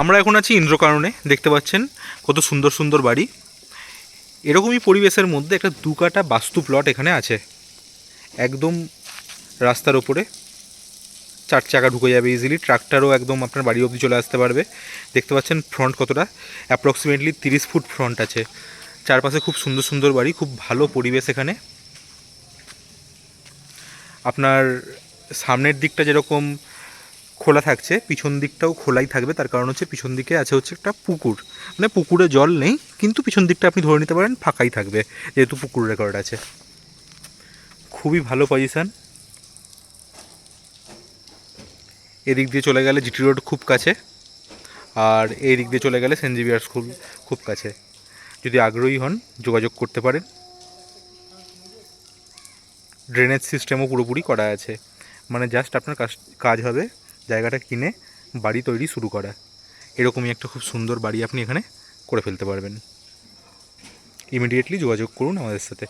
আমরা এখন আছি ইন্দ্রকারণে দেখতে পাচ্ছেন কত সুন্দর সুন্দর বাড়ি। এরকমই পরিবেশের মধ্যে একটা দু কাটা বাস্তু প্লট এখানে আছে। একদম রাস্তার ওপরে। চার চাকা ঢুকে যাবে ইজিলি ট্রাক্টারও একদম আপনার বাড়ি অবধি চলে আসতে পারবে। দেখতে পাচ্ছেন ফ্রন্ট কতটা? অ্যাপ্রক্সিমেটলি তিরিশ ফুট ফ্রন্ট আছে। চারপাশে খুব সুন্দর সুন্দর বাড়ি, খুব ভালো পরিবেশ এখানে। আপনার সামনের দিকটা যেরকম খোলা থাকছে, পিছন দিকটাও খোলাই থাকবে, তার কারণ হচ্ছে পিছন দিকে আছে হচ্ছে একটা পুকুর। মানে পুকুরে জল নেই, কিন্তু পিছন দিকটা আপনি ধরে নিতে পারেন ফাঁকাই থাকবে, যেহেতু পুকুর রেকর্ড আছে। খুবই ভালো পজিশান এদিক দিয়ে চলে গেলে জিটি রোড খুব কাছে, আর এই দিক দিয়ে চলে গেলে সেন্ট জেভিয়ার স্কুল খুব কাছে। যদি আগ্রহী হন, যোগাযোগ করতে পারেন। ড্রেনেজ সিস্টেমও পুরোপুরি করা আছে। মানে জাস্ট আপনার কাজ কাজ হবে। জায়গাটা কিনে বাড়ি তৈরি শুরু করা। এরকমই একটা খুব সুন্দর বাড়ি আপনি এখানে করে ফেলতে পারবেন। ইমিডিয়েটলি যোগাযোগ করুন আমাদের সাথে।